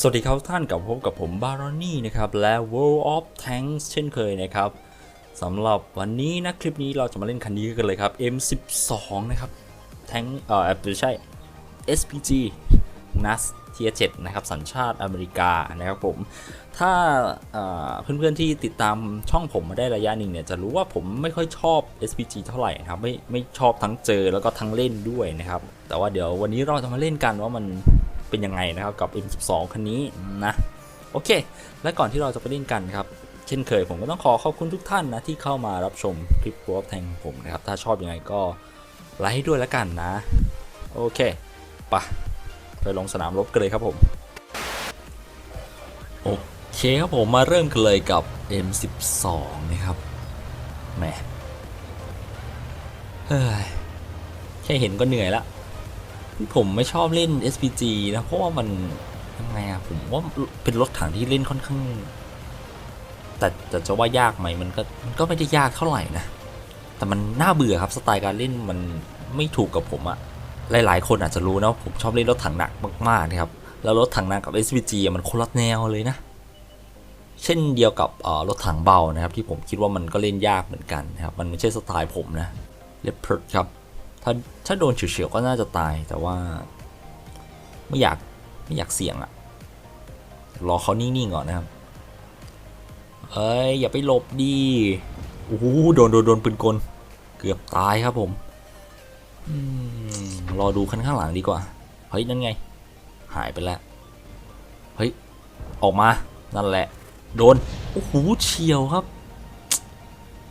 สวัสดีครับท่านกลับพบกับผมบารอนี่นะครับและ World of Tanks เช่นเคยนะครับสำหรับวันนี้นะคลิปนี้เราจะมาเล่นคันนี้กันเลยครับ M12 นะครับแทงเอ่อไม่ใช่ SPG NAS Tier 7นะครับสัญชาติอเมริกานะครับผม ถ้าเอ่อเพื่อนๆที่ติดตามช่องผมมาได้ระยะหนึ่งเนี่ยจะรู้ว่าผมไม่ค่อยชอบ SPG เท่าไหร่นะครับไม่ไม่ชอบทั้งเจอแล้วก็ทั้งเล่นด้วยนะครับ แต่ว่าเดี๋ยววันนี้เราจะมาเล่นกันว่ามัน เป็นยังไงนะครับกับ M12 คันนี้นะโอเค และก่อนที่เราจะไปเล่นกันครับเช่นเคยผมก็ต้องขอขอบคุณทุกท่านนะที่เข้ามารับชมคลิปวอลแทงผมนะครับ ถ้าชอบยังไงก็ไลค์ให้ด้วยแล้วกันนะ โอเคไปะไปลงสนามรบกันเลยครับผม โอเคครับผมมาเริ่มกันเลยกับ M12 นะครับแหมเฮ้ยแค่เห็นก็เหนื่อยละ ผมไม่ชอบเล่น SPG นะ เพราะว่ามันยังไงอะผมว่าเป็นรถถังที่เล่นค่อนข้าง แต่แต่จะว่ายากไหมมันก็มันก็ไม่ได้ยากเท่าไหร่นะ แต่มันน่าเบื่อครับสไตล์การเล่นมันไม่ถูกกับผมอะหลายๆ คนอาจจะรู้นะว่าผมชอบเล่นรถถังหนักมากๆนะครับ แล้วรถถังหนักกับ SPG มันคนละแนวเลยนะ เช่นเดียวกับรถถังเบานะครับ ที่ผมคิดว่ามันก็เล่นยากเหมือนกันนะครับ มันไม่ใช่สไตล์ผมนะเลปเพิร์ดครับ ถ้าถ้าโดนเฉียวๆก็น่าจะตายแต่ว่า ไม่อยากไม่อยากเสี่ยงอะรอเขานิ่งๆก่อนนะครับ เอ้ยอย่าไปหลบดีโอ้โหโดนโดนโดนปืนกล เกือบตายครับผมรอดูคันข้างหลังดีกว่า เฮ้ย นั่นไง หายไปแล้ว เฮ้ย ออกมา นั่นแหละ โดน โอ้โห เฉียวครับ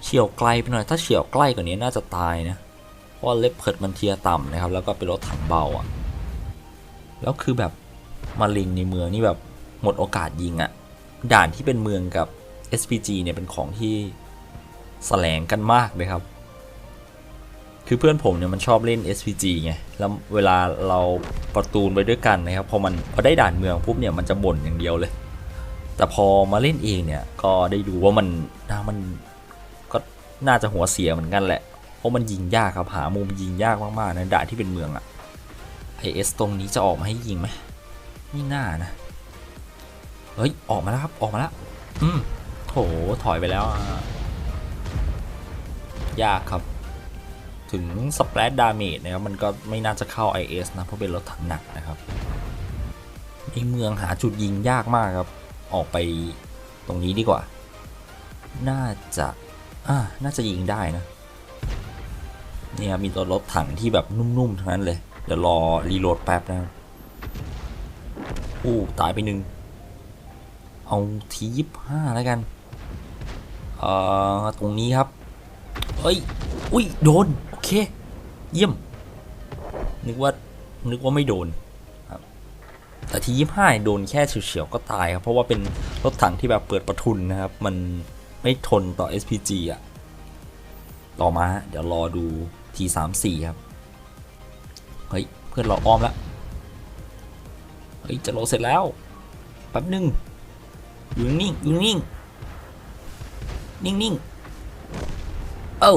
เฉียวไกลไปหน่อย ถ้าเฉียวใกล้กว่านี้น่าจะตายนะ เพราะเล็บเพิดมันเทียต่ำนะครับ แล้วก็เป็นรถถังเบาอะ่ะ แล้วคือแบบมาลิงในเมืองนี่แบบหมดโอกาสยิงอะ่ะ ด่านที่เป็นเมืองกับ SPG เนี่ยเป็นของที่แสลงกันมากเลยครับ คือเพื่อนผมเนี่ยมันชอบเล่น SPG ไง แล้วเวลาเราประตูนไปด้วยกันนะครับ พอมันพอได้ด่านเมืองปุ๊บเนี่ยมันจะบ่นอย่างเดียวเลย แต่พอมาเล่นเองเนี่ยก็ได้ดูว่ามันนะมันก็น่าจะหัวเสียเหมือนกันแหละ เพราะมันยิงยากครับหามุมยิงยากมากๆนะด่านที่เป็นเมืองอะไอเอสตรงนี้จะออกมาให้ยิงไหมไม่น่านะเฮ้ยออกมาแล้วครับออกมาแล้วอืมโถถอยไปแล้วยากครับ ถึงสเปรดดาเมจนะครับมันก็ไม่น่าจะเข้า IS นะเพราะเป็นรถถังหนักนะครับในเมืองหาจุดยิงยากมากครับ ออกไปตรงนี้ดีกว่า น่าจะอ่าน่าจะยิงได้นะ เนี่ยมีตัวรถถังที่แบบนุ่มๆทั้งนั้นเลย เดี๋ยวรอรีโหลดแป๊บนะอู้ตายไปหนึ่งเอาทียี่ห้าแล้วกัน เอ่อ ตรงนี้ครับเฮ้ย อุ้ย โดน โอเค เยี่ยม นึกว่า นึกว่าไม่โดนครับ แต่ทียี่ห้าโดนแค่เฉียวๆก็ตายครับ เพราะว่าเป็นรถถังที่แบบเปิดประทุนนะครับ มันไม่ทนต่อ SPG อะ ต่อมา เดี๋ยวรอดู T34 ครับเฮ้ยเพื่อนเราอ้อมแล้วเฮ้ยจะโหลเสร็จแล้วแป๊บหนึงอยู่นิ่งอยู่นิ่งๆนิ่งเอ้า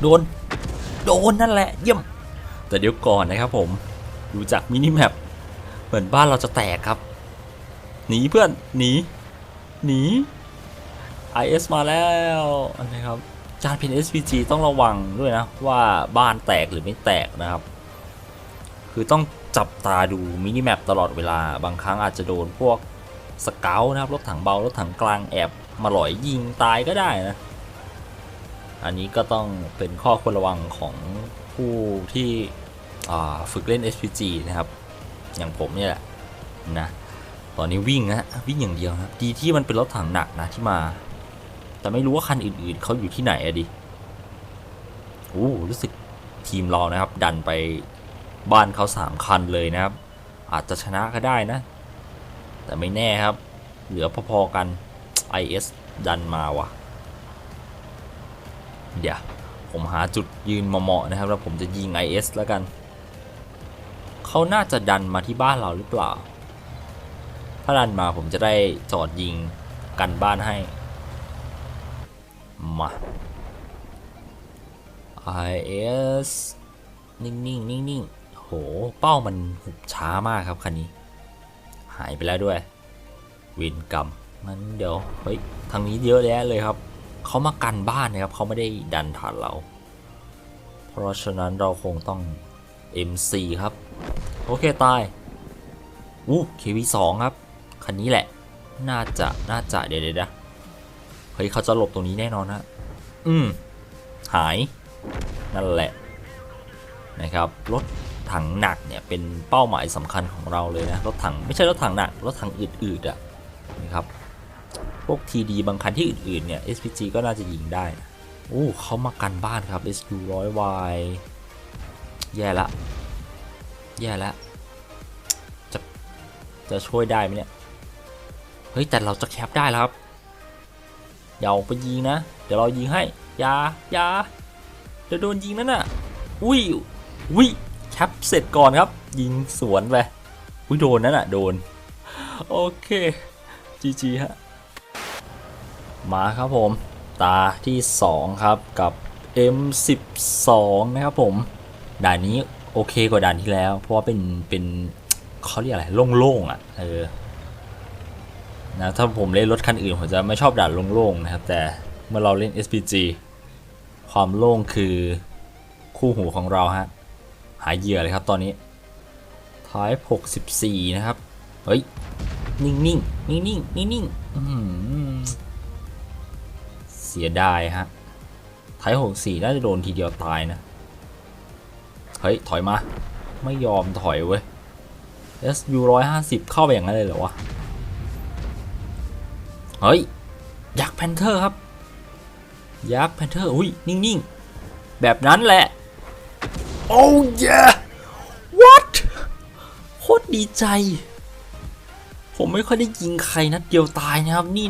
โดน โดนนั่นแหละเยี่ยมแต่เดี๋ยวก่อนนะครับผมดูจากมินิแมปเหมือนบ้านเราจะแตกครับหนีเพื่อนหนีหนี IS มาแล้วนะครับ จานพิน SPG ต้องระวังด้วยนะ ว่าบ้านแตกหรือไม่แตกนะครับ คือต้องจับตาดูมินิแมปตลอดเวลาบางครั้งอาจจะโดนพวกสเกลนะครับรถถังเบารถถังกลางแอบมาหลอยยิงตายก็ได้นะ อันนี้ก็ต้องเป็นข้อควรระวังของผู้ที่ฝึกเล่น SPG นะครับ อย่างผมเนี่ยแหละนะ ตอนนี้วิ่งนะวิ่งอย่างเดียวนะดีที่มันเป็นรถถังหนักนะที่มา แต่ไม่รู้ว่าคันอื่นๆเขาอยู่ที่ไหนอะดิโอ้รู้สึกทีมเรานะครับ ดันไปบ้านเขาสามคันเลยนะครับ อาจจะชนะก็ได้นะ แต่ไม่แน่ครับ เหลือพอๆกัน IS ดันมาว่ะ เดี๋ยว ผมหาจุดยืนเหมาะๆนะครับ แล้วผมจะยิง IS แล้วกัน เขาน่าจะดันมาที่บ้านเราหรือเปล่า ถ้าดันมาผมจะได้จอดยิงกันบ้านให้ มา IS นิ่งๆนิ่งๆโห เป้ามันหุบช้ามากครับคันนี้ หายไปแล้วด้วย วินกรรมงั้นเดี๋ยว เฮ้ย ทางนี้เยอะแยะเลยครับ เขามากันบ้านนะครับ เขาไม่ได้ดันฐานเรา เพราะฉะนั้นเราคงต้อง MC ครับ โอเค ตายอู้ KV2 ครับ คันนี้แหละ น่าจะ น่าจะ เดี๋ยวเดี๋ยวนะ ฮ้ยเขาจะหลบตรงนี้แน่นอนนะอืมหายนั่นแหละนะครับรถถังหนักเนี่ยเป็นเป้าหมายสำคัญของเราเลยนะรถถังไม่ใช่รถถังหนักรถถังอืดๆอะนะครับพวก TD บางคันที่อื่นๆเนี่ย SPG ก็น่าจะยิงได้นะโอ้เขามากันบ้านครับ SU 100 Y แย่ละ แย่ละจะจะช่วยได้ไหมเนี่ย เฮ้ย แต่เราจะแคปได้แล้วครับ อย่าออกไปยิงนะ เดี๋ยวเรายิงให้อยาอยาเดี๋ยวโดนยิงนั่นน่ะอุ้ยอุ้ยแคปเสร็จก่อนครับ ยิงสวนไปอุ้ยโดนนั่นน่ะโดน โอเค GG ฮะมาครับผมตาที่ 2 ครับกับ M12 นะครับผม ด่านนี้โอเคกว่าด่านที่แล้ว เพราะว่าเป็นเป็นเขาเรียกอะไรโล่งๆอะเออ นะถ้าผมเล่นรถคันอื่นผมจะไม่ชอบด่านโล่งๆนะครับ แต่เมื่อเราเล่น SPG ความโล่งคือคู่หูของเราฮะหายเหยื่อเลยครับตอนนี้ท้าย64 นะครับ เฮ้ย นิ่งๆนิ่งๆนิ่งๆนิ่งๆอื้อหือเสียดายฮะท้าย64 น่าจะโดนทีเดียวตายนะ เฮ้ย ถอยมา ไม่ยอมถอยเว้ย SU 150 เข้าไปอย่างนั้นเลยเหรอวะ เฮ้ย ยักษ์แพนเทอร์ครับ ยักษ์แพนเทอร์ อุ้ย นิ่ง ๆ แบบนั้นแหละ โอ้ย what โคตรดีใจ ผมไม่ค่อยได้ยิงใครนัดเดียวตายนะครับ นี่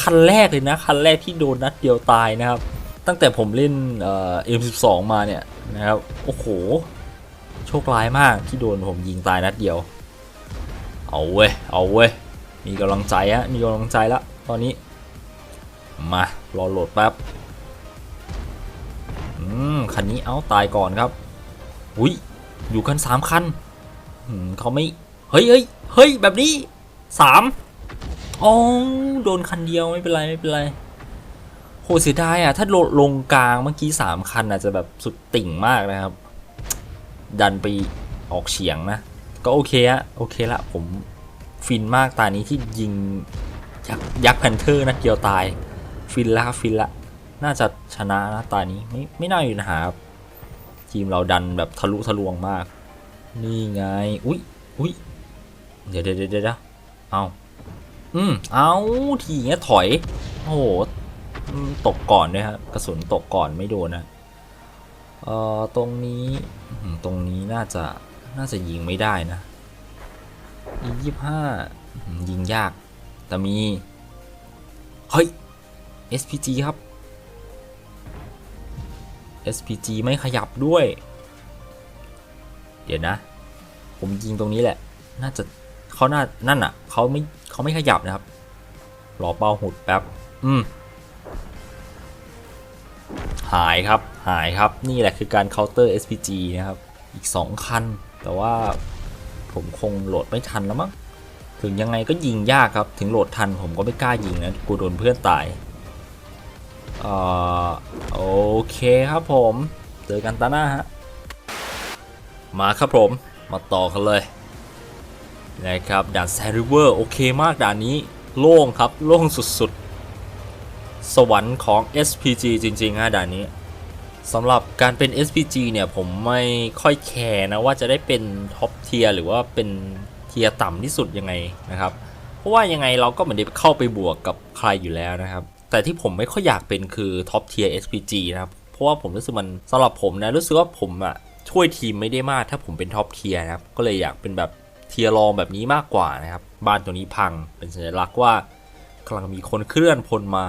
คันแรกเลยนะ คันแรกที่โดนนัดเดียวตายนะครับ ตั้งแต่ผมเล่นเอ่อ M12 มาเนี่ยนะครับ โอ้โห โชคร้ายมากที่โดนผมยิงตายนัดเดียว เอาเว้ย เอาเว้ย มีกำลังใจฮะมีกำลังใจแล้วตอนนี้ มารอโหลดแป๊บอืมคันนี้เอาตายก่อนครับอุ้ยอยู่กันสามคันอืมเขาไม่เฮ้ยเฮ้ยเฮ้ยแบบนี้สามอ๋อโดนคันเดียวไม่เป็นไรไม่เป็นไรโหเสียดายอะถ้าลลงกลางเมื่อกี้สามคันอาจจะแบบสุดติ่งมากนะครับ ดันไปออกเฉียงนะ ก็โอเคอะโอเคละผม ฟินมากตานี้ที่ยิงยักษ์ยักษ์แพนเทอร์นะเกียวตาย ฟินละครับฟินละ น่าจะชนะนะตานี้ไม่ไม่น่ามีปัญหาครับทีมเราดันแบบทะลุทะลวงมาก นี่ไง อุ้ยอุ้ยเดี๋ยวเดี๋ยวเดี๋ยวเดี๋ยวเอาอืมเอาทีเงี้ยถอย โอ้โหตกก่อนด้วยครับกระสุนตกก่อนไม่โดนนะเอ่อตรงนี้ตรงนี้น่าจะน่าจะยิงไม่ได้นะ ยิงยี่ห้ายิงยาก แต่มี เฮ้ย SPG ครับ SPG ไม่ขยับด้วย เดี๋ยวนะ ผมยิงตรงนี้แหละ น่าจะเขาน่า นั่นอะ เขาไม่เขาไม่ขยับนะครับ รอเป้าหุดแป๊บ อืม หายครับ หายครับ นี่แหละคือการ counter SPG นะครับ อีก 2 คัน แต่ว่า ผมคงโหลดไม่ทันแล้วมั้งถึงยังไงก็ยิงยากครับ ถึงโหลดทันผมก็ไม่กล้ายิงนะกลัวโดนเพื่อนตายเออโอเคครับผม เจอกันตาหน้าฮะ มาครับผม มาต่อกันเลยนะครับด่านแซริเวอร์โอเคมากด่านนี้โล่งครับ โล่งสุดๆ สวรรค์ของ SPG จริงๆฮะด่านนี้ สำหรับการเป็น SPG เนี่ย ผมไม่ค่อยแคร์นะ ว่าจะได้เป็นท็อปเทียร์หรือว่าเป็นเทียร์ต่ำที่สุดยังไงนะครับ เพราะว่ายังไงเราก็เหมือนได้เข้าไปบวกกับใครอยู่แล้วนะครับ แต่ที่ผมไม่ค่อยอยากเป็นคือท็อปเทียร์ SPG นะครับ เพราะว่าผมรู้สึกมันสำหรับผมนะ รู้สึกว่าผมอะช่วยทีมไม่ได้มากถ้าผมเป็นท็อปเทียร์นะครับ ก็เลยอยากเป็นแบบเทียร์รองแบบนี้มากกว่านะครับ บ้านตัวนี้พังเป็นสัญลักษณ์ว่ากำลังมีคนเคลื่อนพลมา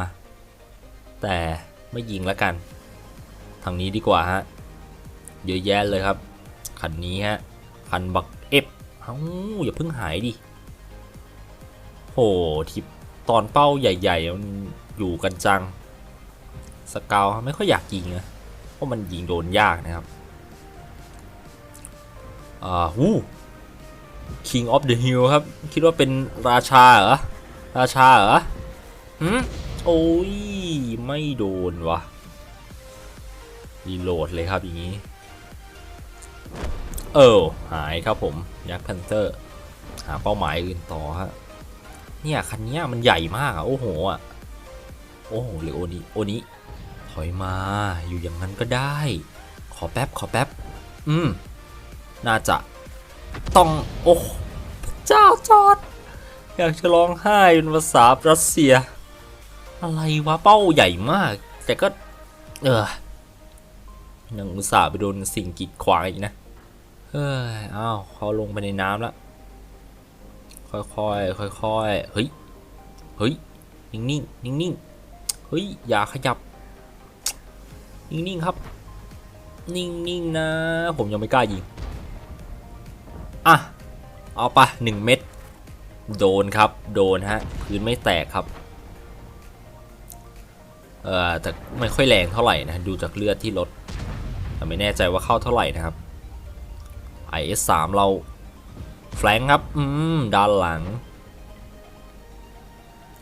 แต่ไม่ยิงแล้วกัน ทางนี้ดีกว่าฮะ เยอะแยะเลยครับ คันนี้ฮะ คันบักเอฟเอ้าอย่าเพิ่งหายดิ โหทิปตอนเป้าใหญ่ๆมันอยู่กันจัง สกาวไม่ค่อยอยากยิงนะเพราะมันยิงโดนยากนะครับ อ่าหู King of the Hill ครับ คิดว่าเป็นราชาเหรอ ราชาเหรอหืมโอ้ย ไม่โดนวะ รีโหลดเลยครับอย่างนี้ เออหายครับผมยักษ์แพนเตอร์ หาเป้าหมายอื่นต่อฮะเนี่ยคันเนี้ยมันใหญ่มากอะโอ้โหอะโอ้โหหรือโอนี้โอนี้ถอยมาอยู่อย่างนั้นก็ได้ ขอแป๊บขอแป๊บ อืม น่าจะต้อง โอ้เจ้าจอด อยากจะร้องไห้เป็นภาษารัสเซีย อะไรวะเป้าใหญ่มาก แต่ก็ เออ ยังอุตส่าห์ไปโดนสิ่งกีดขวางอีกนะ เฮ้ย อ้าวเขาลงไปในน้ำแล้วค่อยๆ ค่อยๆ เฮ้ย เฮ้ย นิ่งๆ นิ่งๆ เฮ้ย อย่าขยับ นิ่งๆ ครับ นิ่งๆ นะ ผมยังไม่กล้ายิง อะ เอาไปหนึ่งเม็ด โดนครับ โดนฮะ พื้นไม่แตกครับ เอ่อ แต่ไม่ค่อยแรงเท่าไหร่นะ ดูจากเลือดที่ลด แต่ไม่แน่ใจว่าเข้าเท่าไหร่นะครับ IS3 เราแฟลงครับ อืม ด้านหลัง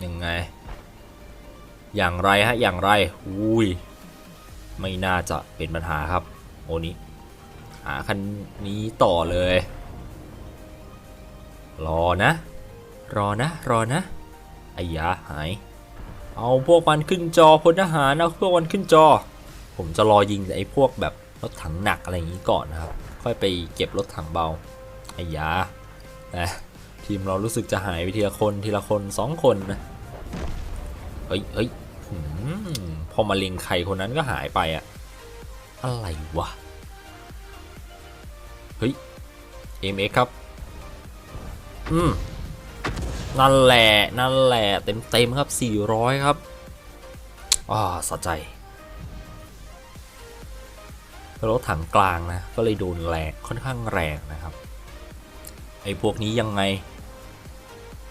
ยังไง อย่างไรฮะ อย่างไร อุ้ย ไม่น่าจะเป็นปัญหาครับ โอนี้ หาคันนี้ต่อเลย รอนะ รอนะ รอนะไอ้ยาหาย เอาพวกมันขึ้นจอพลทหารเอาพวกมันขึ้นจอ ผมจะรอยิงไอ้พวกแบบ รถถังหนักอะไรอย่างนี้ก่อนนะครับ ค่อยไปเก็บรถถังเบาไอ้ยาแต่ทีมเรารู้สึกจะหายไปทีละคนทีละคนสองคนนะเฮ้ยเฮ้ยพอมาเล็งใครคนนั้นก็หายไปอะอะไรวะ เฮ้ย MX ครับ อืม นั่นแหละ นั่นแหละ เต็มเต็มๆครับ 400 ครับ อ่าสะใจ รถถังกลางนะ ก็เลยโดนแรงค่อนข้างแรงนะครับ ไอ้พวกนี้ยังไง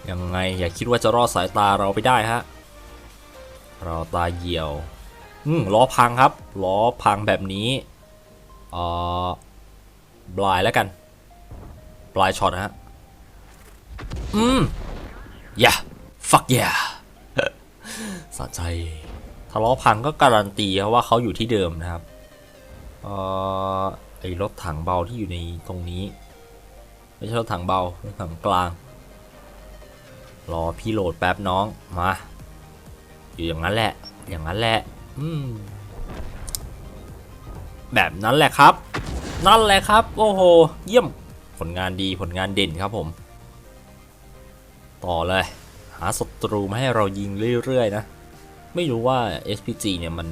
ยังไงอย่าคิดว่าจะรอดสายตาเราไปได้ฮะ เราตาเหี่ยว อืมล้อพังครับ ล้อพังแบบนี้เอ่อบลายแล้วกัน ปลายช็อตนะฮะ อืมอย่าฟักอย่าสะใจทะเลาะพังก็การันตีว่าเขาอยู่ที่เดิมนะครับ เอ่อไอรถถังเบาที่อยู่ในตรงนี้ ไม่ใช่รถถังเบารถถังกลาง รอพี่โหลดแป๊บน้องมา อยู่อย่างนั้นแหละ อย่างนั้นแหละอืมแบบนั้นแหละครับ นั่นแหละครับ โอ้โห เยี่ยม ผลงานดี ผลงานเด่นครับผม ต่อเลย หาศัตรูมาให้เรายิงเรื่อย ๆ นะ ไม่รู้ว่า SPG เนี่ยมัน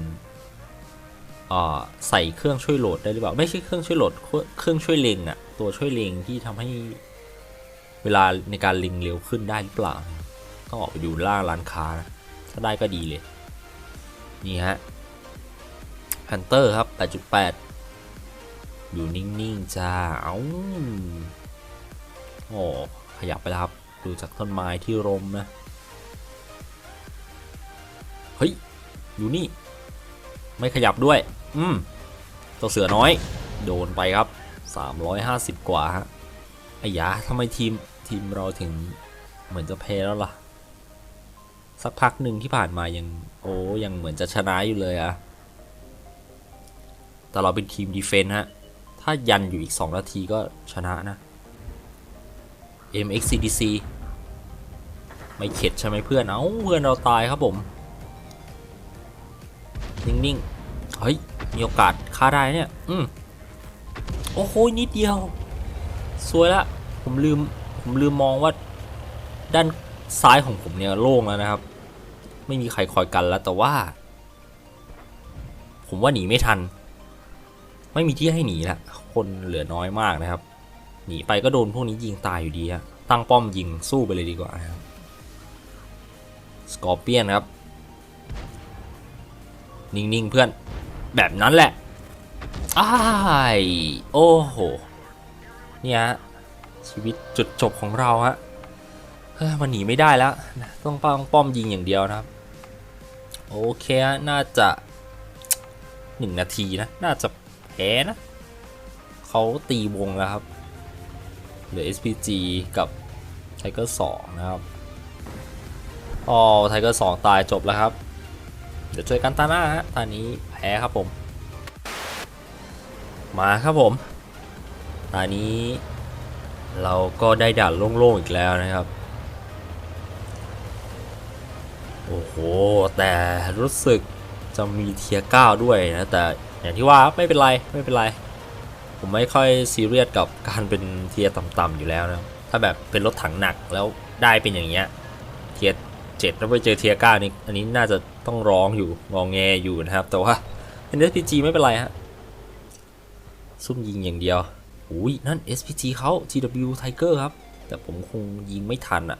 ใส่เครื่องช่วยโหลดได้หรือเปล่า ไม่ใช่เครื่องช่วยโหลดเครื่องช่วยเล็งอะตัวช่วยเล็งที่ทำให้เวลาในการเล็งเร็วขึ้นได้หรือเปล่า ต้องออกไปดูล่าร้านค้านะถ้าได้ก็ดีเลย นี่ฮะ Hunter ครับ 8.8 อยู่นิ่ง ๆ จ้า เอาโอ้ขยับไปแล้วครับ ดูจากต้นไม้ที่รมนะ เฮ้ย อยู่นี่ ไม่ขยับด้วย อืมตัวเสือน้อย โดนไปครับ 350 กว่าฮะไอ้ยาทำไมทีมทีมเราถึงเหมือนจะแพ้แล้วล่ะ สักพักหนึ่งที่ผ่านมายังโอ้ยังเหมือนจะชนะอยู่เลยอะแต่เราเป็นทีมดีเฟนต์ฮะ ถ้ายันอยู่อีก 2 นาทีก็ชนะนะ MXCDC ไม่เข็ดใช่ไหมเพื่อน เอ้าเพื่อนเราตายครับผม นิ่ง ๆ เฮ้ย มีโอกาสฆ่าได้เนี่ย อืมโอ้โหนิดเดียว สวยละ ผมลืม ผมลืมมองว่า ด้านซ้ายของผมเนี่ยโล่งแล้วนะครับ ไม่มีใครคอยกันแล้วแต่ว่า ผมว่าหนีไม่ทัน ไม่มีที่ให้หนีละคนเหลือน้อยมากนะครับ หนีไปก็โดนพวกนี้ยิงตายอยู่ดีฮะ ตั้งป้อมยิงสู้ไปเลยดีกว่านะครับ สกอร์เปียนครับ นิ่งๆเพื่อน แบบนั้นแหละอ้ายโอ้โห เนี่ยชีวิตจุดจบของเราฮะเฮ้ยมันหนีไม่ได้แล้วนะต้องป้องป้อมยิงอย่างเดียวนะครับ โอเค น่าจะหนึ่งนาทีนะ น่าจะแพ้นะ เขาตีวงแล้วครับ เหลือ SPG กับ Tiger 2นะครับอ๋อ Tiger 2ตายจบแล้วครับ เดี๋ยวช่วยกันตาหน้าฮะตอนนี้ แพ้ครับผม มาครับผม ตอนนี้เราก็ได้ด่านโล่งๆอีกแล้วนะครับ โอ้โห แต่รู้สึกจะมีเทียร์9ด้วยนะ แต่อย่างที่ว่าไม่เป็นไรไม่เป็นไร ผมไม่ค่อยซีเรียสกับการเป็นเทียร์ต่ำๆอยู่แล้วนะ ถ้าแบบเป็นรถถังหนักแล้วได้เป็นอย่างเงี้ย เจ็ดแล้วไปเจอเทียร์เก้านี่อันนี้น่าจะต้องร้องอยู่งองแงอยู่นะครับ แต่ว่าเป็น SPG ไม่เป็นไรฮะซุ่มยิงอย่างเดียวอุ้ยนั่น SPG เขา GW Tiger ครับ แต่ผมคงยิงไม่ทันอะ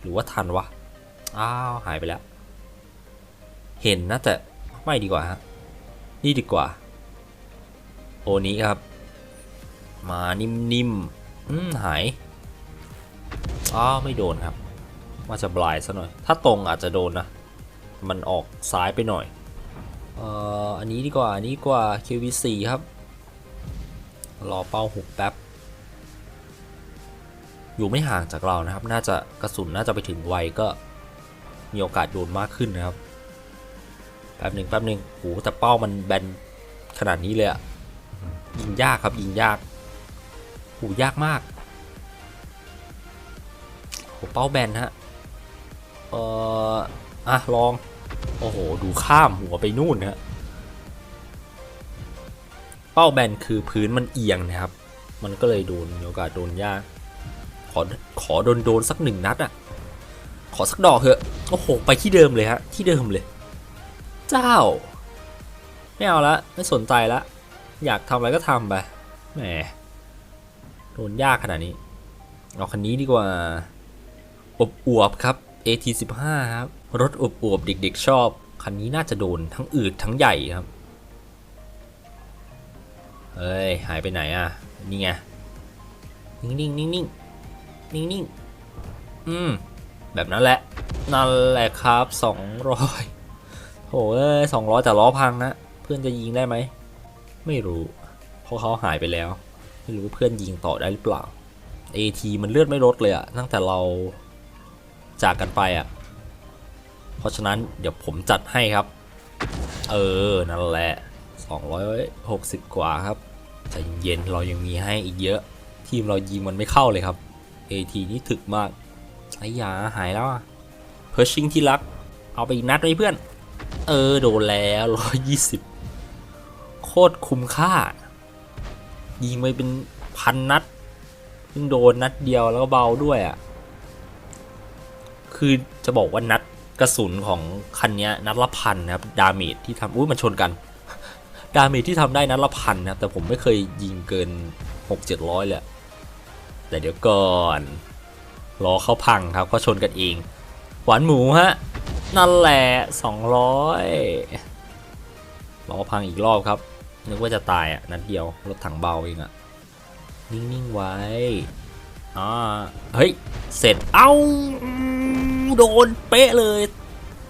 หรือว่าทันวะ อ้าว หายไปแล้ว เห็นนะแต่ไม่ดีกว่าฮะ นี่ดีกว่า โอนี้ครับ มานิ่มๆหาย อ้าว ไม่โดนครับ ว่าจะบลายซะหน่อย ถ้าตรงอาจจะโดนนะ มันออกซ้ายไปหน่อยเอ่ออันนี้ดีกว่า อันนี้กว่า QV4 ครับ รอเป้าหุบแป๊บ อยู่ไม่ห่างจากเรานะครับ น่าจะกระสุนน่าจะไปถึงไวก็มีโอกาสโดนมากขึ้นนะครับ แป๊บหนึ่งแป๊บหนึ่งโหแต่เป้ามันแบนขนาดนี้เลยอะยิงยากครับยิงยากโหยากมากโหเป้าแบนฮะ เอ่ออะลอง โอ้โห ดูข้ามหัวไปนู่นฮะเป้าแบนคือพื้นมันเอียงนะครับ มันก็เลยโดนมีโอกาสโดนยาก ขอขอโดนโดนสักหนึ่งนัดอะขอสักดอกเถอะโอ้โห ไปที่เดิมเลยฮะ ที่เดิมเลย เจ้า ไม่เอาละ ไม่สนใจละ อยากทำอะไรก็ทำไป แหม โดนยากขนาดนี้ เอาคันนี้ดีกว่าอบอวบครับ AT15 ครับ รถอบอวบเด็กๆชอบ คันนี้น่าจะโดนทั้งอืดทั้งใหญ่ครับ เฮ้ย หายไปไหนอะ นี่ไง นิ่งๆ นิ่งๆ นิ่งๆนิ่งอืม แบบนั้นแหละ นั่นแหละครับ 200โหเอ้ย200 แต่ล้อพังนะ เพื่อนจะยิงได้ไหม ไม่รู้ เพราะเขาหายไปแล้ว ไม่รู้ว่าเพื่อนยิงต่อได้หรือเปล่า AT มันเลือดไม่ลดเลยอะตั้งแต่เรา จากกันไปอะเพราะฉะนั้นเดี๋ยวผมจัดให้ครับ เออ นั่นแหละ 260 กว่าครับใจเย็นเรายังมีให้อีกเยอะ ทีมเรายิงมันไม่เข้าเลยครับ AT นี่ถึกมากไอ้ยาหายแล้วอะเพอร์ชิงที่รัก เอาไปอีกนัดไหมเพื่อน เออ โดนแล้ว 120 โคตรคุ้มค่า ยิงไปเป็นพันนัดเพิ่งโดนนัดเดียวแล้วก็เบาด้วยอะ่ะ คือจะบอกว่านัดกระสุนของคันนี้นัดละพันนะครับดาเมจที่ทำอุ้ยมันชนกัน ดาเมจที่ทำได้นัดละพันนะครับแต่ผมไม่เคยยิงเกิน 6 700เลยแต่เดี๋ยวก่อนรอเขาพังครับก็ชนกันเอง หวานหมูฮะนั่นแหละ 200รอพังอีกรอบครับนึกว่าจะตายอะนัดเดียวรถถังเบาเองอะนิ่งๆไว้อ่าเฮ้ย เสร็จ เอ้า โดนเป๊ะเลย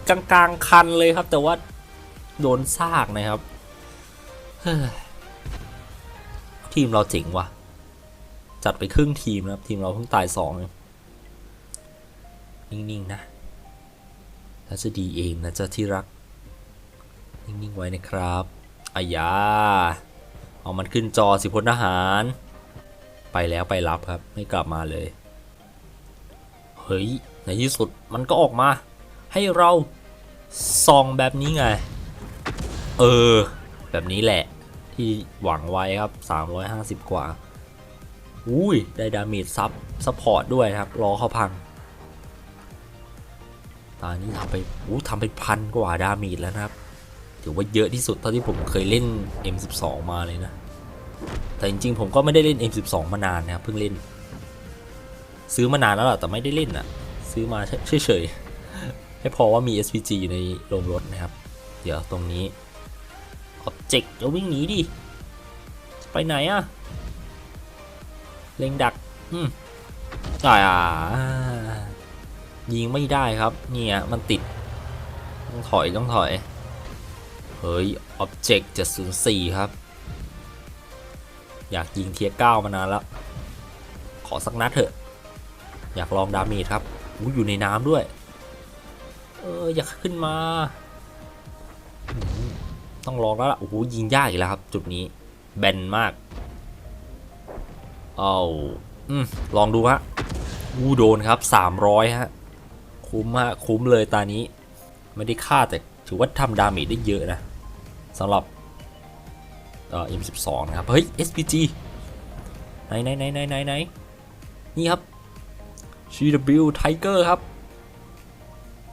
กลางๆคันเลยครับ แต่ว่าโดนซากนะครับเฮ้ยทีมเราเจ๋งว่ะ จัดไปครึ่งทีมนะครับ ทีมเราเพิ่งตายสองนิ่งๆนะถ้าจะดีเองนะจ๊ะที่รัก นิ่งๆไว้นะครับอายาเอามันขึ้นจอสิพลทหาร ไปแล้วไปรับครับ ไม่กลับมาเลย เฮ้ย ในที่สุดมันก็ออกมา ให้เราส่องแบบนี้ไง เออ แบบนี้แหละ ที่หวังไว้ครับ 350 กว่า อุ้ย ได้ดาเมจซับซัพพอร์ตด้วยครับรอเขาพัง ตอนนี้ทำไปอู้ทำไปพันกว่าดาเมจแล้วนะครับ ถือว่าเยอะที่สุดเท่าที่ผมเคยเล่น M12 มาเลยนะ แต่จริงๆ ผมก็ไม่ได้เล่น M12 มานานนะครับ เพิ่งเล่น ซื้อมานานแล้วแหละแต่ไม่ได้เล่นอะ ซื้อมาเฉยๆ ให้พอว่ามี SPG อยู่ในโรงรถนะครับ เดี๋ยวตรงนี้ Object จะวิ่งหนีดิ ไปไหนอะเล็งดัก อืมอ่ายิงไม่ได้ครับ เนี่ยมันติด ต้องถอย ต้องถอย เฮ้ย Object 704 ครับ อยากยิงเทียร์9มานานแล้วขขอสักนัดเถอะ อยากลองดาเมจครับ อู้อยู่ในน้ำด้วย เอออยากขึ้นมา ต้องลองแล้วล่ะโอ้โหยิงยากอีกแล้วครับ จุดนี้ แบนมากเอาอืมลองดูฮะอู้โดนครับ300ฮะ คุ้มฮะคุ้มเลยตานี้ ไม่ได้ฆ่าแต่ถือว่าทำดาเมจได้เยอะนะสำหรับเอ่อ M12 นะครับ เฮ้ย SPG ไหนไหนไหนไหนไหนนี่ครับ GW Tiger ครับ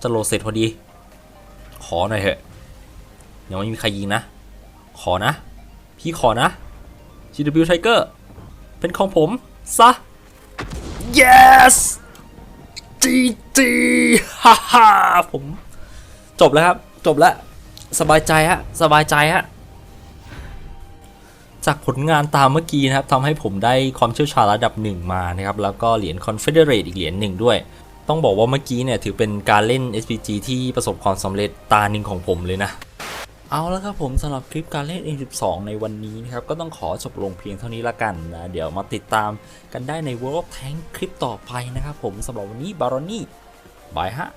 จะโหลดเสร็จพอดี ขอหน่อยเถอะยังไม่มีใครยิงนะ ขอนะ พี่ขอนะ GW Tiger เป็นของผม ซะ yes GG ฮ่าฮ่าผม จบแล้วครับ จบแล้ว สบายใจฮะ สบายใจฮะ จากผลงานตามเมื่อกี้นะครับทำให้ผมได้ความเชี่ยวชาญระดับหนึ่งมานะครับแล้วก็เหรียญ Confederate อีกเหรียญหนึ่งด้วย ต้องบอกว่าเมื่อกี้เนี่ยถือเป็นการเล่น SPG ที่ประสบความสำเร็จตาหนึ่งของผมเลยนะเอาแล้วครับผมสำหรับคลิปการเล่น M12 ในวันนี้นะครับ ก็ต้องขอจบลงเพียงเท่านี้ละกันนะ เดี๋ยวมาติดตามกันได้ใน World of Tank คลิปต่อไปนะครับผมสำหรับวันนี้บารอนี่บายฮะ